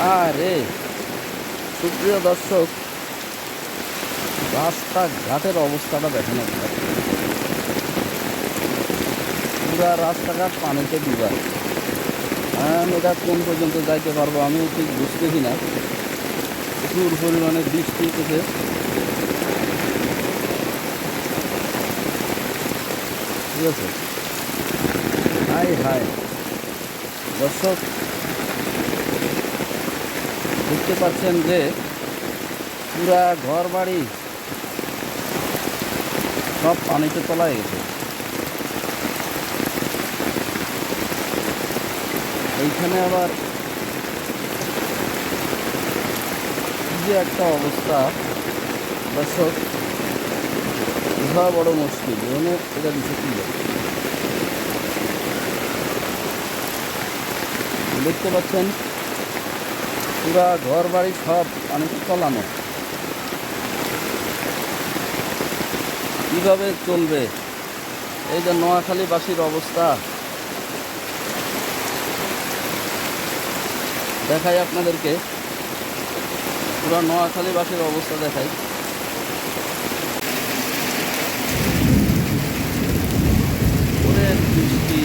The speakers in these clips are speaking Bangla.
আরে, সুপ্রিয় দর্শক, রাস্তাঘাটের অবস্থাটা দেখেন আপনারা। পুরা রাস্তাঘাট পানিতে ডুবা। আমি, এটা কোন পর্যন্ত যাইতে পারব আমিও ঠিক বুঝতেছি না। প্রচুর পরিমাণে বৃষ্টি উঠেছে ঠিক আছে? হাই হাই দর্শক দেখতে পাচ্ছেন যে পুরা ঘর বাড়ি সব পানিতে তলায় গেছে। এইখানে আবার যে একটা অবস্থা, দর্শক বড় মুশকিল জীবনে এটা দিচ্ছে কি দেখতে পাচ্ছেন পুরা ঘর বাড়ি সব পানিতে তলানো কীভাবে চলবে? এই যে নোয়াখালীবাসীর অবস্থা। দেখাই আপনাদেরকে। পুরো নোয়াখালীবাসীর অবস্থা দেখাই। বৃষ্টি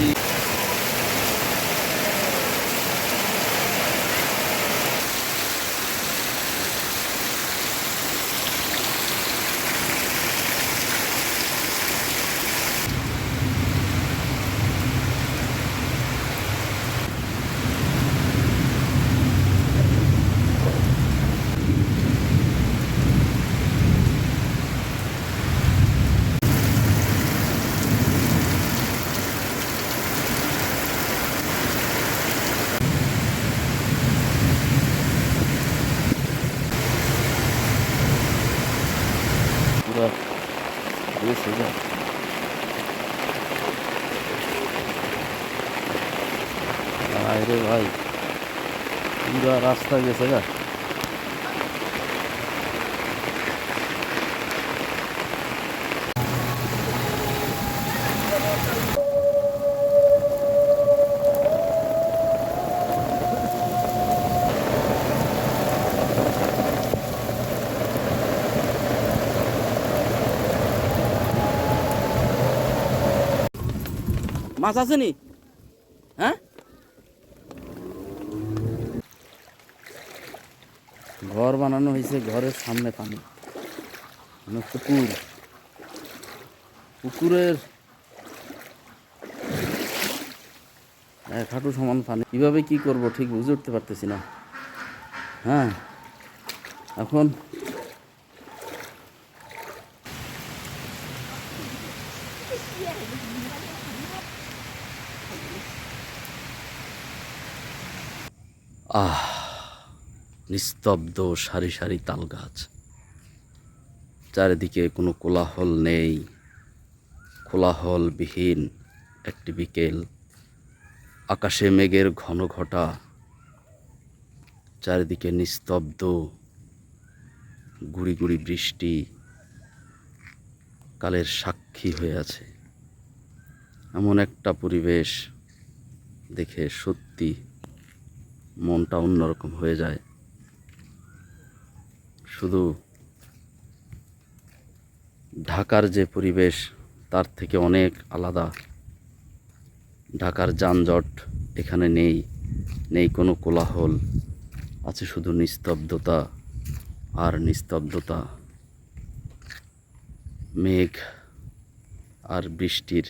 পুরো আরে ভাই পুরা রাস্তা গেছে গা মাছ আছে নি? হ্যাঁ? ঘর বানানো হয়েছে ঘরের সামনে পানি। মানে পুকুর। পুকুরের এক হাঁটু সমান পানি। কীভাবে কি করব ঠিক বুঝে উঠতে পারতেছি না। হ্যাঁ? এখন আহ, নিস্তব্ধ সারি সারি তাল গাছ চারিদিকে কোনো কোলাহল নেই। কোলাহলবিহীন একটি বিকেল। আকাশে মেঘের ঘন ঘটা। চারিদিকে নিস্তব্ধ। গুড়ি গুড়ি বৃষ্টি কালের সাক্ষী হয়ে আছে। এমন একটা পরিবেশ দেখে সত্যি মনটা অন্যরকম হয়ে যায়। শুধু ঢাকার যে পরিবেশ, তার থেকে অনেক আলাদা। ঢাকার যানজট এখানে নেই নেই কোনো কোলাহল, আছে শুধু নিস্তব্ধতা আর নিস্তব্ধতা। মেঘ আর বৃষ্টির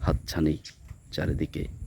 হাতছানি চারিদিকে।